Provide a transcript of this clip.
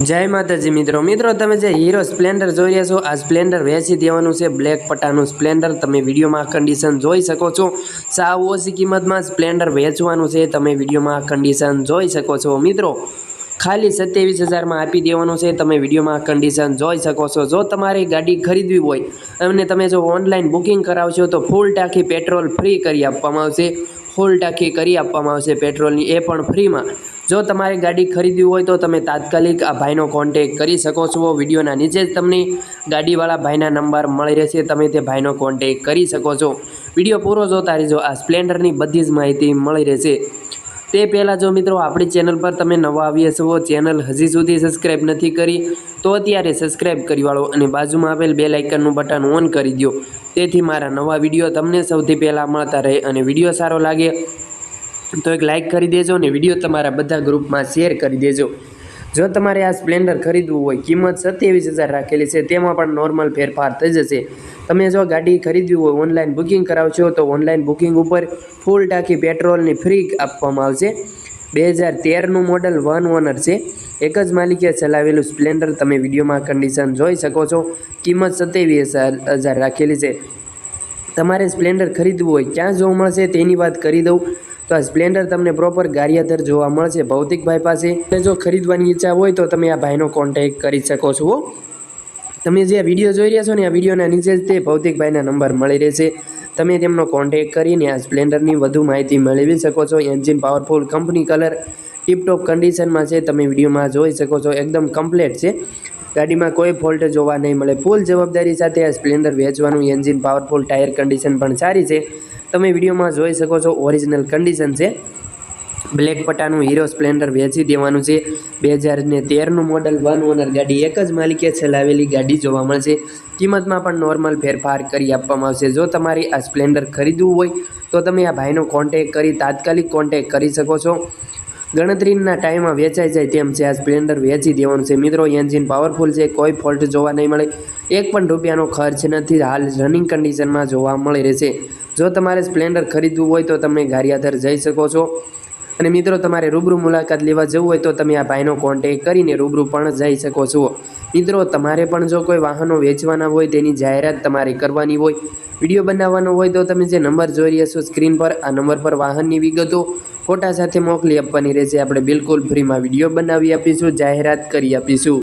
જય માતાજી મિત્રો. મિત્રો, તમે જે હીરો સ્પ્લેન્ડર જોઈ રહ્યા છો, આ સ્પ્લેન્ડર વેચી દેવાનું છે બ્લેક પટ્ટાનું સ્પ્લેન્ડર. તમે વિડીયોમાં કન્ડિશન જોઈ શકો છો. સાવ ઓછી કિંમતમાં સ્પ્લેન્ડર વેચવાનું છે. તમે વિડીયોમાં કન્ડિશન જોઈ શકો છો. મિત્રો, ખાલી સત્યાવીસ હજારમાં આપી દેવાનું છે. તમે વિડીયોમાં કન્ડિશન જોઈ શકો છો. જો તમારે ગાડી ખરીદવી હોય, અને તમે જો ઓનલાઈન બુકિંગ કરાવશો, તો ફૂલ ટાંકી પેટ્રોલ ફ્રી કરી આપવામાં આવશે. ફૂલ ટાંકી કરી આપવામાં આવશે પેટ્રોલની એ પણ ફ્રીમાં જો તમારે ગાડી ખરીદવી હોય તો તમે તાત્કાલિક આ ભાઈનો કોન્ટેક કરી શકો છો. વિડીયોના નીચે જ તમને ગાડીવાળા ભાઈના નંબર મળી રહેશે. તમે તે ભાઈનો કોન્ટેક કરી શકો છો. વીડિયો પૂરો જોતા રહેજો. આ સ્પ્લેન્ડરની બધી જ માહિતી મળી રહેશે. તે પહેલાં જો મિત્રો આપણી ચેનલ પર તમે નવા આવ્યા છો, ચેનલ હજી સુધી સબસ્ક્રાઈબ નથી કરી, તો અત્યારે સબસ્ક્રાઈબ કરી વાળો અને બાજુમાં આપેલ બે લાઇકનનું બટન ઓન કરી દો તેથી મારા નવા વીડિયો તમને સૌથી પહેલાં મળતા રહે અને વીડિયો સારો લાગે તો એક લાઇક કરી દેજો અને વીડિયો તમારા બધા ગ્રુપમાં શેર કરી દેજો. જો તમારે આ સ્પ્લેન્ડર ખરીદવું હોય, કિંમત સત્યાવીસ હજાર રાખેલી છે, તેમાં પણ નોર્મલ ફેરફાર થઈ જશે. તમે જો ગાડી ખરીદવી હોય ઓનલાઈન બુકિંગ કરાવશો તો ઓનલાઈન બુકિંગ ઉપર ફૂલ ટાંકી પેટ્રોલની ફ્રી આપવામાં આવશે. બે હજાર તેરનું મોડલ વન ઓનર છે. એક જ માલિકે ચલાવેલું સ્પ્લેન્ડર તમે વિડીયોમાં કન્ડિશન જોઈ શકો છો. કિંમત સત્યાવીસ હજાર રાખેલી છે. તમારે સ્પ્લેન્ડર ખરીદવું હોય, ક્યાં જોવા મળશે તેની વાત કરી દઉં. તો આ સ્પ્લેન્ડર તમને પ્રોપર ગારિયાધર જોવા મળશે ભૌતિકભાઈ પાસે. અને જો ખરીદવાની ઈચ્છા હોય તો તમે આ ભાઈનો કોન્ટેક કરી શકો છો તમે જે વીડિયો જોઈ રહ્યા છો ને, આ વિડીયોના નીચે જ તે ભૌતિકભાઈના નંબર મળી રહેશે. તમે તેમનો કોન્ટેક કરીને આ સ્પ્લેન્ડરની વધુ માહિતી મેળવી શકો છો. Engine powerful company colour tiptop કન્ડિશનમાં છે. તમે વિડીયોમાં જોઈ શકો છો. એકદમ કમ્પ્લેટ છે. ગાડીમાં કોઈ ફોલ્ટ જોવા નહીં મળે. ફૂલ જવાબદારી સાથે આ સ્પ્લેન્ડર વેચવાનું એન્જિન પાવરફુલ ટાયર કન્ડિશન પણ સારી છે. તમે વિડીયોમાં જોઈ શકો છો ઓરિજિનલ કન્ડિશન છે. બ્લેક પટ્ટાનું હીરો સ્પ્લેન્ડર વેચી દેવાનું છે. બે હજાર ને તેરનું મોડલ વન ઓનર ગાડી એક જ માલિકે ચલાવેલી ગાડી જોવા મળશે. કિંમતમાં પણ નોર્મલ ફેરફાર કરી આપવામાં આવશે. જો તમારે આ સ્પ્લેન્ડર ખરીદવું હોય, તો તમે આ ભાઈનો કોન્ટેક કરી, તાત્કાલિક કોન્ટેક કરી શકો છો. ગણતરીના ટાઈમમાં વેચાઈ જાય તેમ છે. આ સ્પ્લેન્ડર વેચી દેવાનું છે. મિત્રો એન્જિન પાવરફુલ છે. કોઈ ફોલ્ટ જોવા નહીં મળે. એક પણ રૂપિયાનો ખર્ચ નથી. હાલ રનિંગ કન્ડિશનમાં જોવા મળી રહેશે જો તમારે સ્પ્લેન્ડર ખરીદવું હોય તો તમે ગારિયાધર જઈ શકો છો. અને મિત્રો, તમારે રૂબરૂ મુલાકાત લેવા જવું હોય તો તમે આ ભાઈનો કોન્ટેક કરીને રૂબરૂ પણ જઈ શકો છો. મિત્રો, તમારે પણ જો કોઈ વાહનો વેચવાના હોય, તેની જાહેરાત તમારે કરવાની હોય, વીડિયો બનાવવાનો હોય, તો તમે જે નંબર જોઈ રહ્યા છો સ્ક્રીન પર, આ નંબર પર વાહનની વિગતો ફોટા સાથે મોકલી આપવાની રહેશે. આપણે બિલકુલ ફ્રીમાં વીડિયો બનાવી આપીશું જાહેરાત કરી આપીશું.